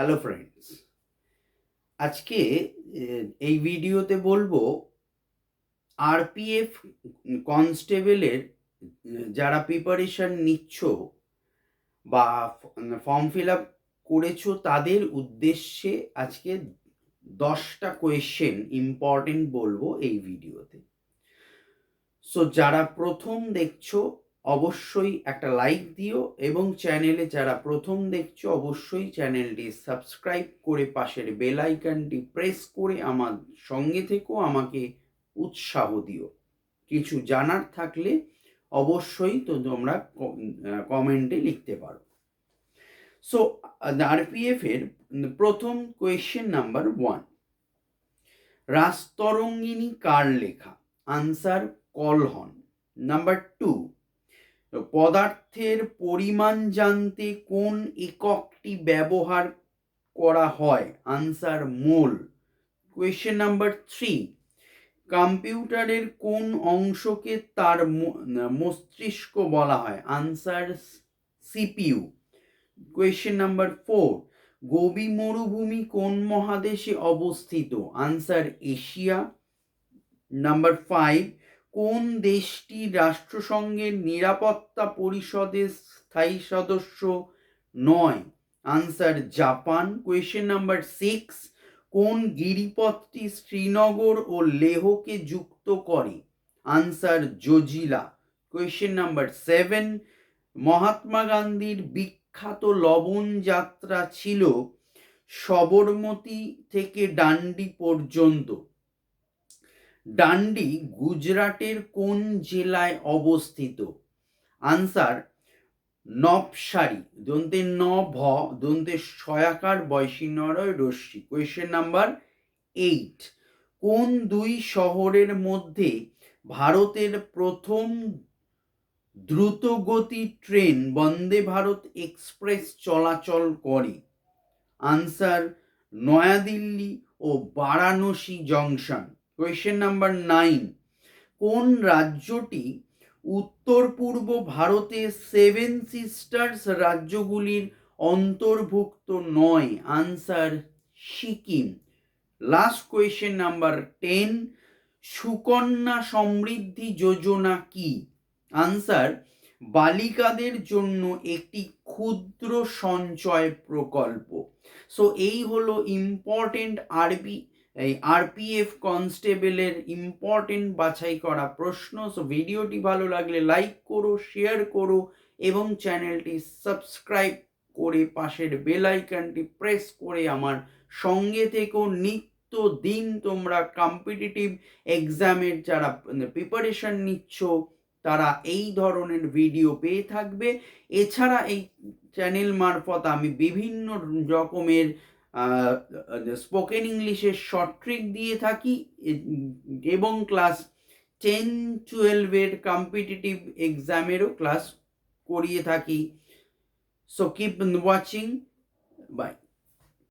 Hello friends আজকে এই ভিডিওতে বলব আরপিএফ কনস্টেবলের যারা প্রিপারেশন নিচ্ছ বা ফর্ম ফিল আপ করেছ, তাদের উদ্দেশ্যে আজকে দশটা কোয়েশ্চেন ইম্পর্টেন্ট বলব এই ভিডিওতে। সো যারা প্রথম দেখছ অবশ্যই একটা লাইক দিও এবং চ্যানেলে যারা প্রথম দেখছ, অবশ্যই চ্যানেলটি সাবস্ক্রাইব করে পাশের বেল আইকনটি প্রেস করে আমার সঙ্গে থেকেও আমাকে উৎসাহ দিও। কিছু জানার থাকলে অবশ্যই তো তোমরা কমেন্টে লিখতে পারো। সো আরপিএফ প্রথম কোয়েশ্চেন নাম্বার ওয়ান রাস্তরঙ্গিনী কার লেখা? আনসার কলহন। নাম্বার টু পদার্থের পরিমাণ জানতে কোন এককটি ব্যবহার করা হয়? Answer mole. Question number three কম্পিউটারের কোন অংশকে তার মস্তিষ্ক বলা হয়? Answer CPU question number four Gobi মরুভূমি কোন মহাদেশে অবস্থিত? Answer Asia. নাম্বার ফাইভ কোন দেশটি রাষ্ট্রসংঘের নিরাপত্তা পরিষদের স্থায়ী সদস্য নয়? Answer Japan question number six কোন গিরিপথটি শ্রীনগর ও লেহকে যুক্ত করে? Answer Zojila question number seven Mahatma গান্ধীর বিখ্যাত লবণ যাত্রা ছিল সবরমতী থেকে ডান্ডি পর্যন্ত। ডান্ডি গুজরাটের কোন জেলায় অবস্থিত? আনসার, নবসারি, দন্তে ন ভ, দন্তে শয়াকার বয়সিনরয় রশ্মি। কোয়েশ্চেন নাম্বার এইট কোন দুই শহরের মধ্যে ভারতের প্রথম দ্রুতগতি ট্রেন বন্দে ভারত এক্সপ্রেস চলাচল করে? আনসার নয়াদিল্লি ও Varanasi junction. Question number nine কোন রাজ্যটি উত্তর পূর্ব ভারতে সেভেন সিস্টার্স রাজ্যগুলির অন্তর্ভুক্ত নয়? Answer Sikkim. Last question number ten Sukanya Samriddhi Yojana কি? আনসার বালিকাদের জন্য একটি ক্ষুদ্র সঞ্চয় প্রকল্প। সো এই হলো ইম্পর্টেন্ট আরবি এই আরপিএফ কনস্টেবলের ইম্পর্টেন্ট বাছাই করা প্রশ্ন। সো ভিডিওটি ভালো লাগলে লাইক করো শেয়ার করো এবং চ্যানেলটি সাবস্ক্রাইব করে পাশের বেল আইকনটি প্রেস করে আমার সঙ্গে থেকেও নিত্য দিন তোমরা কম্পিটিটিভ এক্সামের যারা প্রিপারেশন নিচ্ছ, তারা এই ধরনের ভিডিও পেয়ে থাকবে। এছাড়া এই চ্যানেল মারফত আমি বিভিন্ন রকমের স্পোকেন ইংলিশের শর্ট ট্রিক দিয়ে থাকি এবং ক্লাস টেন টুয়েলভের কম্পিটিটিভ এক্সামেরও ক্লাস করিয়ে থাকি। So keep watching by